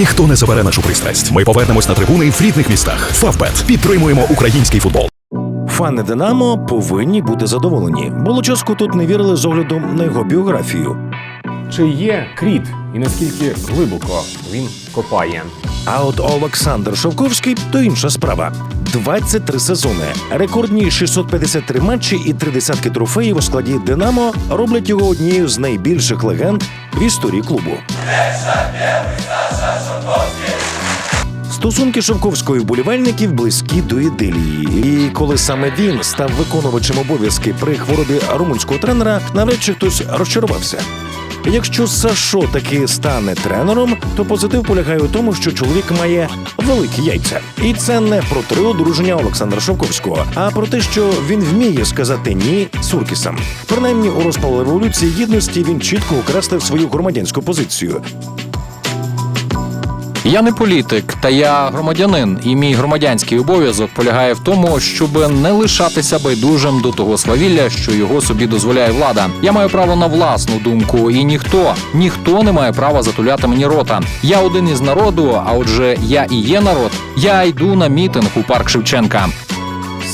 Ніхто не забере нашу пристрасть. Ми повернемось на трибуни в рідних містах. Фавбет підтримуємо український футбол. Фани Динамо повинні бути задоволені. Болочоску тут не вірили з огляду на його біографію. Чи є кріт і наскільки глибоко він копає? А от Олександр Шовковський то інша справа. 23 сезони, рекордні 653 матчі і три десятки трофеїв у складі Динамо роблять його однією з найбільших легенд в історії клубу. Стосунки Шовковської вболівальників близькі до ідилії. І коли саме він став виконувачем обов'язки при хворобі румунського тренера, навряд чи хтось розчарувався. Якщо Сашо таки стане тренером, то позитив полягає у тому, що чоловік має великі яйця. І це не про три одруження Олександра Шовковського, а про те, що він вміє сказати ні Суркісам. Принаймні у розпал революції гідності він чітко окреслив свою громадянську позицію. Я не політик, та я громадянин, і мій громадянський обов'язок полягає в тому, щоб не лишатися байдужим до того свавілля, що його собі дозволяє влада. Я маю право на власну думку, і ніхто, ніхто не має права затуляти мені рота. Я один із народу, а отже, я і є народ. Я йду на мітинг у парк Шевченка.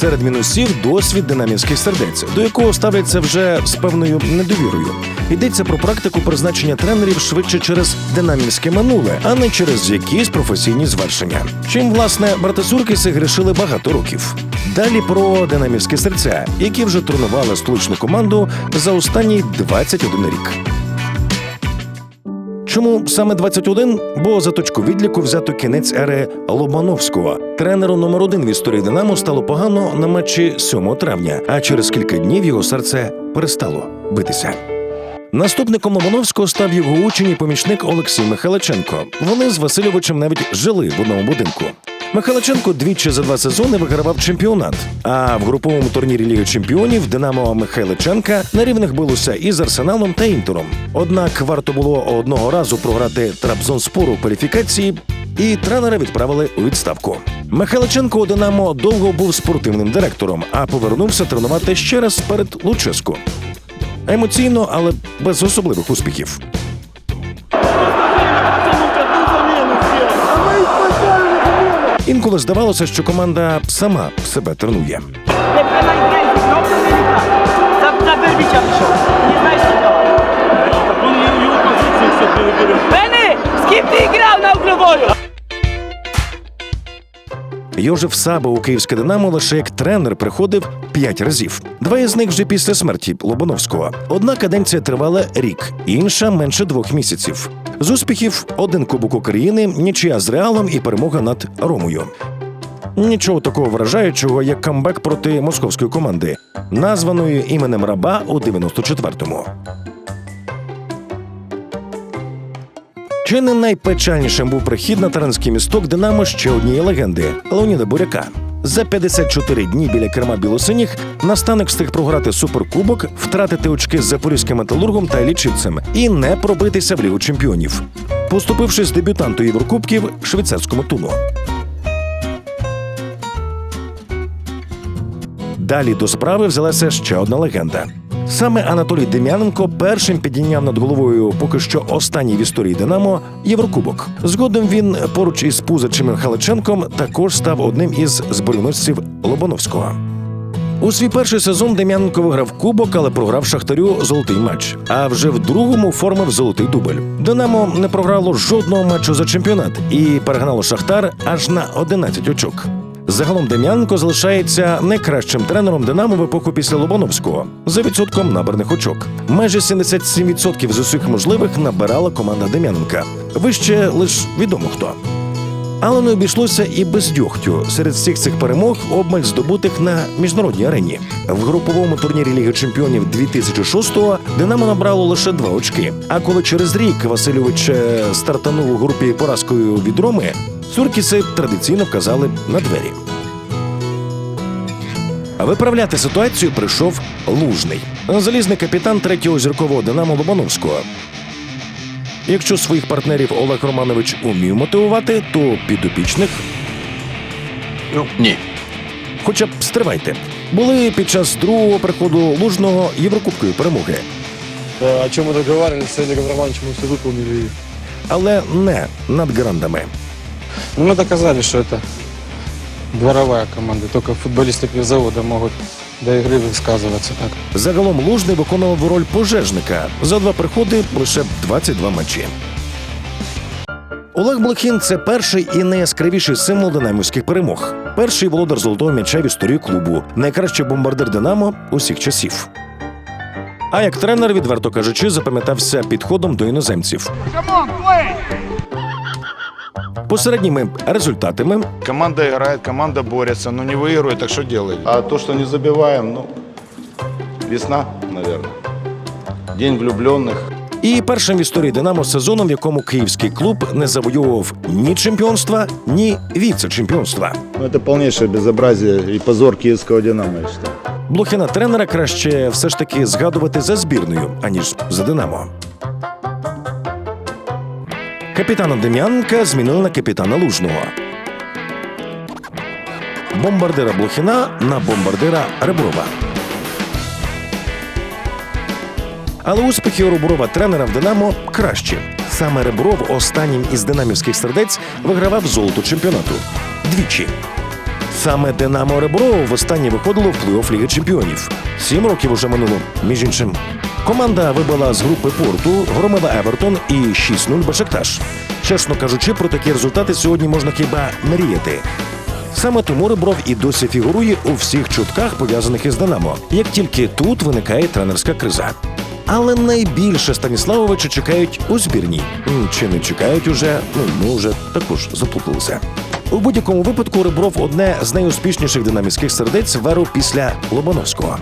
Серед мінусів досвід динамівських сердець, до якого ставляться вже з певною недовірою. Йдеться про практику призначення тренерів швидше через динамівське минуле, а не через якісь професійні звершення. Чим власне брати Суркіси грішили багато років. Далі про динамівські серця, які вже тренували столичну команду за останній 21 рік. Чому саме 21? Бо за точку відліку взято кінець ери Лобановського. Тренеру номер один в історії Динамо стало погано на матчі 7 травня, а через кілька днів його серце перестало битися. Наступником Лобановського став його учень і помічник Олексій Михайличенко. Вони з Васильовичем навіть жили в одному будинку. Михайличенко двічі за два сезони вигравав чемпіонат. А в груповому турнірі Ліги Чемпіонів Динамо Михайличенка на рівних билося із Арсеналом та Інтером. Однак варто було одного разу програти Трабзонспору у кваліфікації, і тренера відправили у відставку. Михайличенко у Динамо довго був спортивним директором, а повернувся тренувати ще раз перед Луческу. Емоційно, але без особливих успіхів. Інколи здавалося, що команда сама себе тренує. Z kim ty grał na Uglowolu? Йожеф Саба у київське Динамо лише як тренер приходив п'ять разів. Два із них вже після смерті Лобановського. Одна каденція тривала рік, інша менше двох місяців. З успіхів один кубок України, нічия з реалом і перемога над Ромою. Нічого такого вражаючого, як камбек проти московської команди, названої іменем раба у 94-му. Чи не найпечальнішим був прихід на таранський місток Динамо ще однієї легенди Леоніда Буряка. За 54 дні біля керма білосиніх наставник встиг програти суперкубок, втратити очки з запорізьким металургом та лічівцем і не пробитися в лігу чемпіонів, поступившись дебютанту Єврокубків швейцарському туну. Далі до справи взялася ще одна легенда. Саме Анатолій Дем'яненко першим підійняв над головою поки що останній в історії Динамо Єврокубок. Згодом він поруч із Пузачем Михайличенком також став одним із збройносців Лобановського. У свій перший сезон Дем'яненко виграв кубок, але програв Шахтарю золотий матч. А вже в другому оформив золотий дубль. Динамо не програло жодного матчу за чемпіонат і перегнало Шахтар аж на 11 очок. Загалом Дем'яненко залишається найкращим тренером Динамо в епоху після Лобановського за відсотком набраних очок. Майже 77% з усіх можливих набирала команда Дем'яненка. Вище лиш відомо хто. Але не обійшлося і без дьогтю. Серед всіх цих перемог обмаль здобутих на міжнародній арені. В груповому турнірі Ліги Чемпіонів 2006-го Динамо набрало лише два очки. А коли через рік Васильович е, стартанув у групі поразкою від Роми, Суркіси традиційно вказали на двері. А виправляти ситуацію прийшов Лужний, залізний капітан третього зіркового Динамо Лобановського. Якщо своїх партнерів Олег Романович умів мотивувати, то підопічних Ну ні. Хоча б стривайте. Були під час другого приходу лужного Єврокубкової перемоги. Э, О чем мы договаривались с Олегом Романовичем, мы все выполнили. але не над грандами. Ну, мы доказали, что это дворовая команда. Только футболисты пивзавода могут до игры высказываться так. Загалом Лужний виконував роль пожежника. За два приходи лише 22 матчі. Олег Блохін це перший і найяскравіший символ динамівських перемог. Перший володар золотого м'яча в історії клубу, найкращий бомбардир Динамо усіх часів. А як тренер, відверто кажучи, запам'ятався підходом до іноземців. Посередніми результатами Команда играет, команда борется, но не выигрывает, так что делать? А то, что не забиваем, ну, весна, наверное. День влюбленных. і першим в історії Динамо сезоном, в якому київський клуб не завойовував ні чемпіонства, ні віце-чемпіонства. Ну, это полнейшее безобразие и позор киевского «Динамо», я считаю. Блохина тренера краще все ж таки згадувати за збірною, аніж за Динамо. Капітана Дем'янка змінили на капітана Лужного. Бомбардира Блохіна на бомбардира Реброва. Але успіхи у Реброва тренера в Динамо кращі. Саме Ребров останнім із динамівських сердець вигравав золото чемпіонату двічі. Саме Динамо Реброво востаннє виходило в плей-офф Ліги Чемпіонів. Сім років уже минуло. Між іншим. Команда вибила з групи порту, громила Евертон і 6-0 Бешекташ. Чесно кажучи, про такі результати сьогодні можна хіба мріяти. Саме тому Ребров і досі фігурує у всіх чутках, пов'язаних із Динамо, як тільки тут виникає тренерська криза. Але найбільше Станіславовича чекають у збірній. Чи не чекають уже? Ну ми вже також заплуталися. У будь-якому випадку Ребров одне з найуспішніших динамівських сердець веру після Лобановського.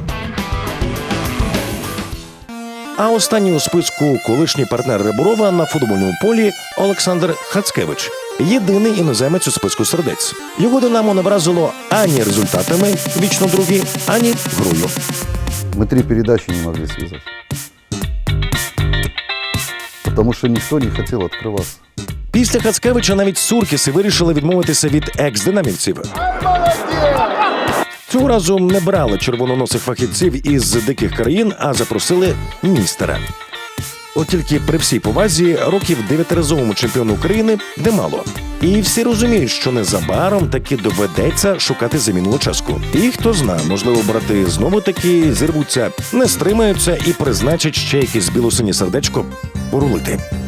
А останній у списку колишній партнер Реброва на футбольному полі Олександр Хацкевич. Єдиний іноземець у списку сердець. Його динамо не вразило ані результатами вічно другі, ані грою. Мы три передачи не могли связать. Потому что никто не хотел открываться. Після Хацкевича навіть Суркіси вирішили відмовитися від екс-динамівців. Цього разу не брали червононосих фахівців із диких країн, а запросили містера. От тільки при всій повазі років дев'ятиразовому чемпіону України немало. І всі розуміють, що незабаром таки доведеться шукати заміну Лучаску. І хто зна, можливо, брати знову таки зірвуться, не стримаються і призначать ще якесь білосині сердечко порулити.